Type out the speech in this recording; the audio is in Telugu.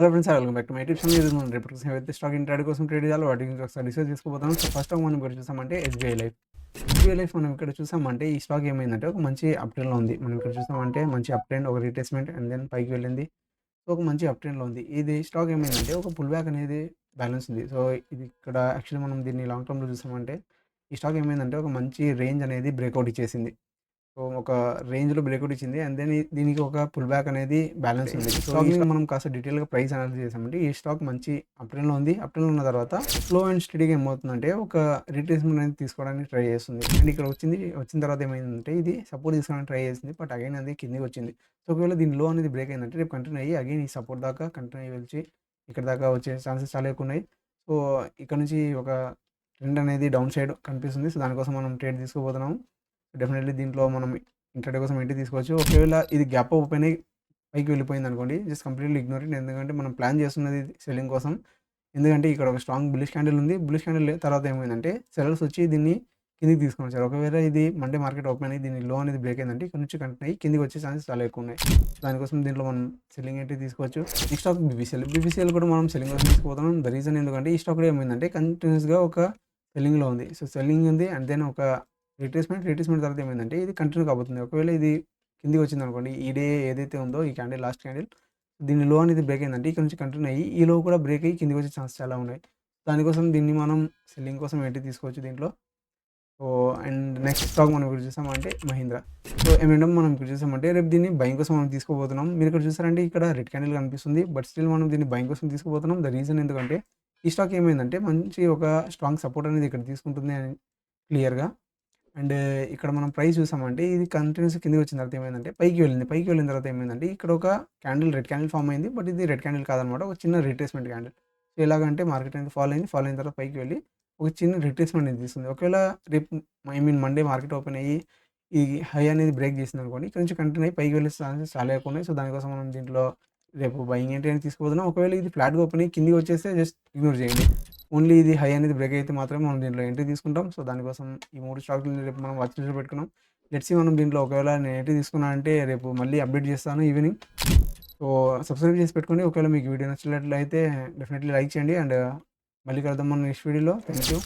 Hello friends welcome back to my tips అనేది మనం రేపు ఏవైతే స్టాక్ ఇంట్రాడ్ కోసం ట్రేడ్ చేయాలో. వాటి గురించి ఒకసారి డిస్కస్ చేసుకోబోతాం సో ఫస్ట్ మనం ఇక్కడ చూసామంటే ఎస్బీఐ లైఫ్ ఎస్బీఐ లైఫ్ మనం ఇక్కడ చూసామంటే ఈ స్టాక్ ఏమైందంటే ఒక మంచి అప్ ట్రెండ్లో ఉంది. మనం ఇక్కడ చూసామంటే మంచి అప్ ట్రెండ్ ఒక రీటేస్మెంట్ అండ్ దెన్ పైకి వెళ్ళింది. సో ఒక మంచి అప్ ట్రెండ్లో ఉంది. ఇది స్టాక్ ఏమైందంటే ఒక పుల్ బ్యాక్ అనేది బ్యాలెన్స్ ఉంది. సో ఇది ఇక్కడ యాక్చువల్లీ మనం దీన్ని లాంగ్ టర్మ్లో చూసామంటే ఈ స్టాక్ ఏమైందంటే ఒక మంచి రేంజ్ అనేది బ్రేక్అవుట్ ఇచ్చేసింది. సో ఒక రేంజ్లో బ్రేక్అవుట్ ఇచ్చింది. అండ్ దెన్ దీనికి ఒక పుల్ బ్యాక్ అనేది బ్యాలెన్స్ ఉంది. సో మనం కాస్త డీటెయిల్గా ప్రైస్ అనాలిసిస్ చేసామంటే ఈ స్టాక్ మంచి అప్టైన్లో ఉంది. అప్టైన్లో ఉన్న తర్వాత స్లో అండ్ స్టడీగా ఏమవుతుందంటే ఒక రిట్రేస్మెంట్ అనేది తీసుకోవడానికి ట్రై చేస్తుంది. అండ్ ఇక్కడ వచ్చింది వచ్చిన తర్వాత ఏమైందంటే ఇది సపోర్ట్ తీసుకోవడానికి ట్రై చేసింది. బట్ అగైన్ అది కిందికి వచ్చింది. సో ఒకవేళ దీని లో అనేది బ్రేక్ అయిందంటే రేపు కంటిన్యూ అయ్యి అగైన్ ఈ సపోర్ట్ దాకా కంటిన్యూ అయ్యి వచ్చి ఇక్కడ దాకా వచ్చే ఛాన్సెస్ చాలా ఎక్కువ ఉన్నాయి. సో ఇక్కడ నుంచి ఒక ట్రెండ్ అనేది డౌన్ సైడ్ కనిపిస్తుంది. సో దానికోసం మనం ట్రేడ్ తీసుకోబోతున్నాం. డెఫినెట్లీ దీంట్లో మనం ఇంటర్డే కోసం ఏంటి తీసుకోవచ్చు. ఒకవేళ ఇది గ్యాప్ ఓపెన్ అయ్యి పైకి వెళ్ళిపోయింది అనుకోండి జస్ట్ కంప్లీట్లీ ఇగ్నోర్ ఇట్ ఎందుకంటే మనం ప్లాన్ చేస్తున్నది సెల్లింగ్ కోసం. ఎందుకంటే ఇక్కడ ఒక స్ట్రాంగ్ బులిష్ క్యాండిల్ ఉంది. బులిష్ క్యాండిల్ తర్వాత ఏమైందంటే సెలర్స్ వచ్చి దీన్ని కిందికి తీసుకొని వచ్చారు. ఒకవేళ ఇది మండే మార్కెట్ ఓపెన్ అయ్యి దీని లో అనేది బ్రేక్ అయిందంటే ఇక్కడ నుంచి కంటిన్యూ అయ్యి కిందికి వచ్చే ఛాన్సెస్ చాలా ఎక్కువ ఉన్నాయి. దానికోసం దీంట్లో మనం సెల్లింగ్ ఏంటి తీసుకోవచ్చు. ఈ స్టాక్ బీబీసీఎల్ బీబీసీఎల్ కూడా మనం సెల్లింగ్ కోసం తీసుకుపోతున్నాం. ద రీజన్ ఎందుకంటే ఈ స్టాక్ కూడా ఏమైందంటే కంటిన్యూస్గా ఒక సెల్లింగ్లో ఉంది. సో సెల్లింగ్ ఉంది అండ్ దెన్ ఒక రిట్రేస్మెంట్ రిట్రేస్మెంట్ తర్వాత ఏమైందంటే ఇది కంటిన్యూ కాబోతుంది. ఒకవేళ ఇది కిందికి వచ్చింది అనుకోండి ఈ డే ఏదైతే ఉందో ఈ క్యాండిల్ లాస్ట్ క్యాండిల్ దీని లో అనేది బ్రేక్ అయిందంటే ఇక్కడ నుంచి కంటిన్యూ అయ్యి ఈ లో కూడా బ్రేక్ అయ్యి కిందికి వచ్చే ఛాన్స్ చాలా ఉన్నాయి. దానికోసం దీన్ని మనం సెల్లింగ్ కోసం ఏంటి తీసుకోవచ్చు దీంట్లో? సో అండ్ నెక్స్ట్ స్టాక్ మనం ఇక్కడ చూసామంటే మహీంద్రా. సో ఏమేంటో మనం ఇక్కడ చూసామంటే రేపు దీన్ని బయింగ్ కోసం మనం తీసుకోబోతున్నాం. మీరు ఇక్కడ చూసారంటే ఇక్కడ రెడ్ క్యాండిల్ కనిపిస్తుంది బట్ స్టిల్ మనం దీన్ని బయింగ్ కోసం తీసుకోబోతున్నాం. ద రీజన్ ఎందుకంటే ఈ స్టాక్ ఏమైందంటే మంచి ఒక స్ట్రాంగ్ సపోర్ట్ అనేది ఇక్కడ తీసుకుంటుంది అని క్లియర్గా అండ్ ఇక్కడ మనం ప్రైస్ చూసామంటే ఇది కంటిన్యూస్ కిందకి వచ్చిన తర్వాత ఏమైందంటే పైకి వెళ్ళింది. పైకి వెళ్ళిన తర్వాత ఏమైందంటే ఇక్కడ ఒక క్యాండిల్ రెడ్ క్యాండిల్ ఫామ్ అయింది. బట్ ఇది రెడ్ క్యాండిల్ కాదనమాట. ఒక చిన్న రిట్రేస్మెంట్ క్యాండిల్ సో ఎలాగంటే మార్కెట్ అనేది ఫాలో అయింది. ఫాలో అయిన తర్వాత పైకి వెళ్ళి ఒక చిన్న రిట్రేస్మెంట్ అనేది తీసుకుంది. ఒకవేళ రేపు I mean Monday market open అయ్యి ఈ హై అనేది బ్రేక్ చేసింది అనుకోండి ఇక్కడ నుంచి కంటిన్యూ అయ్యి పైకి వెళ్ళే ఛాన్సెస్ చాలా ఎక్కువ ఉన్నాయి. సో దానికోసం మనం దీంట్లో రేపు బయింగ్ ఏంటి అని తీసుకోబోతున్నాం. ఒకవేళ ఇది ఫ్లాట్గా ఓపెన్ అయ్యి కిందికి వచ్చేస్తే జస్ట్ ఇగ్నోర్ చేయండి. ఓన్లీ ఇది హై అనేది బ్రేక్ అయితే మాత్రమే మనం దీంట్లో ఎంట్రీ తీసుకుంటాం. సో దానికోసం ఈ మూడు స్టాక్లు రేపు మనం వాచ్ లిస్ట్లో పెట్టుకున్నాం. లెట్స్ మనం దీంట్లో ఒకవేళ నేను ఎంట్రీ తీసుకున్నా అంటే రేపు మళ్ళీ అప్డేట్ చేస్తాను ఈవినింగ్. సో సబ్స్క్రైబ్ చేసి పెట్టుకోండి. ఒకవేళ మీకు వీడియో నచ్చినట్లయితే డెఫినెట్లీ లైక్ చేయండి. అండ్ మళ్ళీ కలుద్దాం మన నెక్స్ట్ వీడియోలో థ్యాంక్ యూ